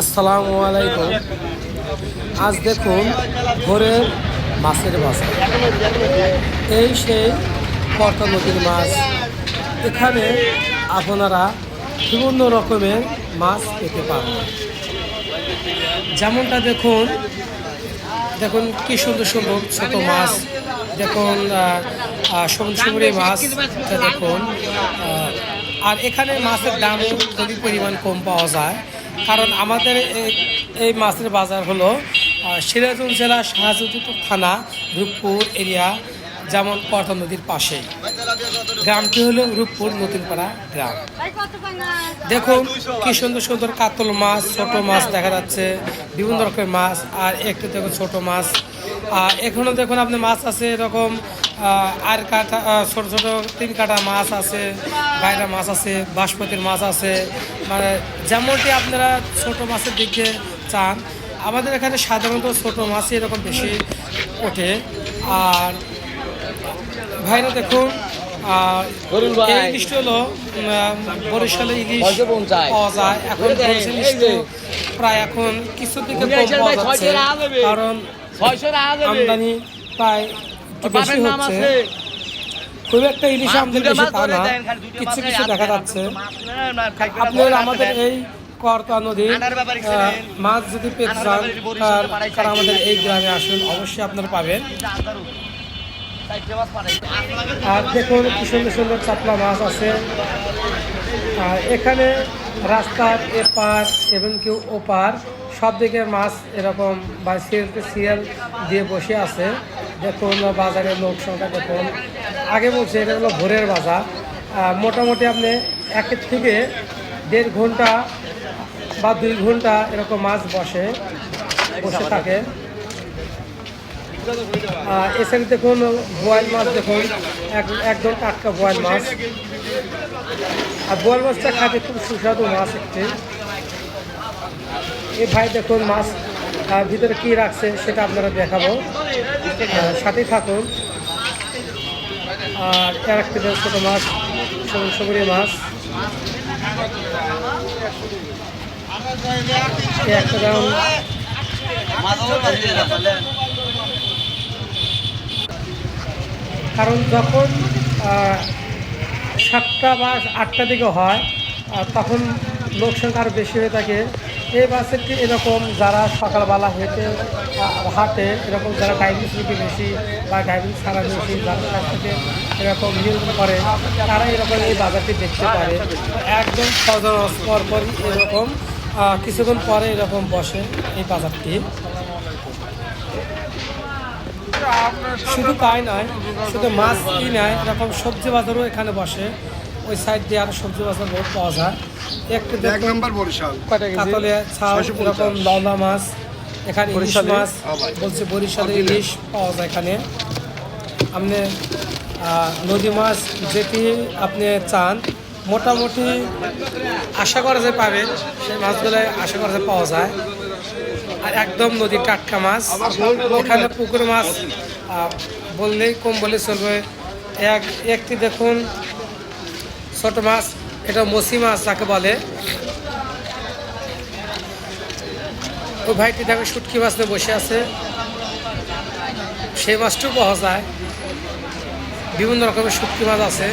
আসসালামু আলাইকুম। আজ দেখুন ভোরের মাছের বাজার। এই সেই কর্তা নদীর মাছ। এখানে আপনারা বিভিন্ন রকমের মাছ পেতে পারবেন। যেমনটা দেখুন দেখুন কি সুন্দর সুন্দর ছোট মাছ। দেখুন সমুদ্রী মাছ দেখুন। আর এখানে মাছের দাম খুবই পরিমাণ কম পাওয়া যায়। কারণ আমাদের এই মাছের বাজার হলো সিরাজুল জেলা শাহজাদপুর থানা, রূপপুর এরিয়া, যেমন কর্তা নদীর পাশে। গ্রামটি হলো রূপপুর নতুনপাড়া গ্রাম। দেখুন, কি সুন্দর সুন্দর কাতল মাছ, ছোট মাছ দেখা যাচ্ছে, বিভিন্ন রকমের মাছ, আর একটু দেখুন ছোট মাছ। এখনও দেখুন আপনি মাছ আছে এরকম আর কাটা ছোট ছোট তিন কাটা মাছ আছে গায়রা মাছ আছে বাঁশপতির মাছ আছে। মানে যেমনটি আপনারা ছোট মাছের দিকে চান আমাদের এখানে সাধারণত ছোট মাছই এরকম বেশি ওঠে। আর ভাইরা দেখুন এই ইলিশটা হলো বরিশালে ইলিশ পাওয়া যায়। এখন বরিশাল। প্রায় এখন কিছু দিকে। কারণ আমদানি প্রায় একটু বেশি হচ্ছে। খুব একটা ইলিশ আমদানি বেশি তা না। কিছু কিছু দেখা যাচ্ছে। আপনার আমাদের এই করতা নদীর। মাছ যদি পেতে চান তার- আমাদের এই গ্রামে আসুন অবশ্যই আপনারা পাবেন। আর দেখুন কি সুন্দর সুন্দর চাপলা মাছ আছে। আর এখানে রাস্তার এপার এবং কেউ ওপার সব দিকের মাছ এরকম বা সিরিয়ালতে সিরিয়াল দিয়ে বসে আছে। দেখুন বাজারের লোক সংখ্যা দেখুন। আগে বলছে, এটা হলো ভোরের বাজার। মোটামুটি আপনি একের থেকে দেড় ঘণ্টা বা দুই ঘণ্টা এরকম মাছ বসে বসে থাকে। এছাড়া দেখুন, বোয়াল মাছ দেখুন, এক- একদম টাটকা বোয়াল মাছ। আর বোয়াল মাছটা খাতে খুব সুস্বাদু মাছ একটি। এই ভাই দেখুন মাছ ভিতরে কি রাখছে সেটা আপনারা দেখাবো। সাথেই থাকুন। আর আর একটি ছোটো মাছ, সবুজ মাছ। একটা। কারণ যখন সাতটা বা আটটা দিকে হয় তখন লোকসংখ্যা আরও বেশি হয়ে থাকে। এই বাসেরটি এরকম যারা সকালবেলা হেঁটে হাঁটে, এরকম যারা ডায়াবেটিস রোগী বেশি বা ডায়াবেটিস ছাড়া বেশি যারা স্বাস্থ্যকে এরকম নিয়ন্ত্রণ করে, তারা এরকম এই বাজারটি দেখতে পারে। একদম পর পরই এরকম কিছুক্ষণ পরে এরকম বসে এই বাজারটি। শুধু তাই নয়, শুধু মাছ কি নয়, এরকম সবজি বাজারও এখানে বসে। ওই সাইড দিয়ে আরও সবজি বাজার বহুত পাওয়া যায়। একটু এক নম্বর বরিশাল। কাতলে ছাল এরকম লওনা মাছ এখানে ইলিশ মাছ বলছে বরিশালের ইলিশ পাওয়া যায় এখানে। আপনি নদী মাছ যেটি আপনি চান মোটামুটি আশা করা যায় পাবেন সেই মাছগুলো আশা করা যায় পাওয়া যায়। আর একদম নদীর টাটকা মাছ। এখানে পুকুর মাছ বললেই কম বলে চলবে। এক একটি দেখুন ছোট মাছ, এটা মসি মাছ যাকে বলে। ওই ভাইটি দেখো, শুটকি মাছ নিয়ে বসে আছে। সেই মাছটাও পাওয়া যায়। বিভিন্ন রকমের শুটকি মাছ আছে।